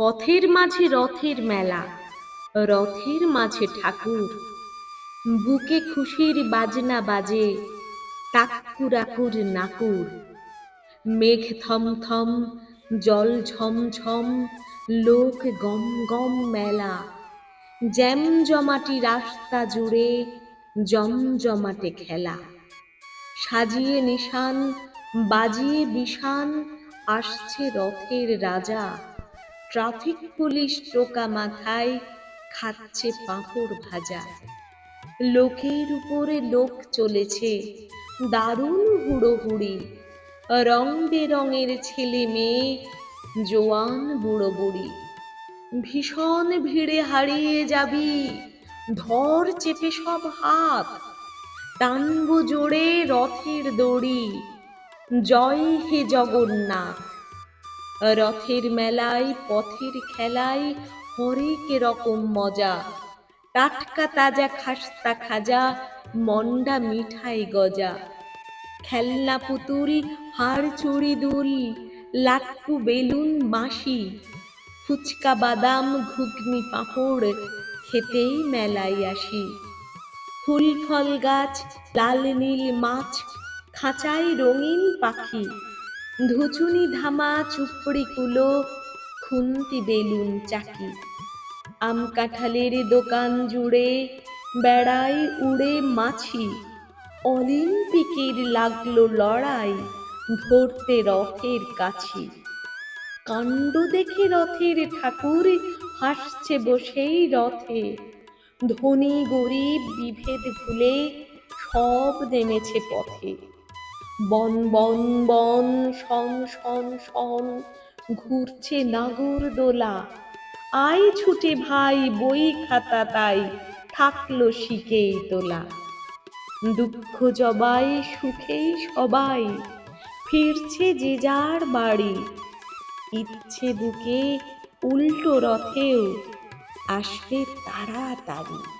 পথের মাঝে রথের মেলা, রথের মাঝে ঠাকুর। বুকে খুশির বাজনা বাজে টাক্কুরাকুর নাকুর। মেঘ থম থম জল ঝমঝম, লোক গম গম মেলা। জ্যাম জমাটি রাস্তা জুড়ে জমজমাটে খেলা। সাজিয়ে নিশান, বাজিয়ে বিশান আসছে রথের রাজা। ট্রাফিক পুলিশ টোকা মাথায় খাচ্ছে পাঁপড় ভাজা। লোকের উপরে লোক চলেছে, দারুণ হুড়োহুড়ি। রং বেরঙের ছেলে মেয়ে, জোয়ান বুড়ো বুড়ি। ভীষণ ভিড়ে হারিয়ে যাবি, ধর চেপে সব হাত। টানবো জোরে রথের দড়ি, জয় হে জগন্নাথ। রথের মেলায়, পথের খেলায় হরেক রকম মজা। টাটকা তাজা খাস্তা খাজা, মন্ডা মিঠাই গজা। খেলনা পুতুল, হাড় চুড়ি দুল, লাট্টু বেলুন বাঁশি। ফুচকা বাদাম, ঘুগনি পাঁপড়, খেতেই মেলাই আসি। ফুল ফল গাছ, লাল নীল মাছ, খাঁচায় রঙিন পাখি। ধুচুনি ধামা, চুপড়ি কুলো, খুন্তি বেলুন চাকি। আম কাঁঠালের দোকান জুড়ে বেড়াই উড়ে মাছি। অলিম্পিকের লাগল লড়াই, ধরতে রথের কাছি। কাণ্ড দেখে রথের ঠাকুর হাসছে বসেই রথে। ধনী গরিব বিভেদ ভুলে সব নেমেছে পথে। বন বন বন, শন শন শন, ঘুরছে নাগর দোলা। আয় ছুটে ভাই, বই খাতা তাই, থাকল শিকেই তোলা। দুঃখ জবাই, সুখেই সবাই, ফিরছে যে যার বাড়ি। ইচ্ছে বুকে উল্টো রথেও আসবে তাড়াতাড়ি।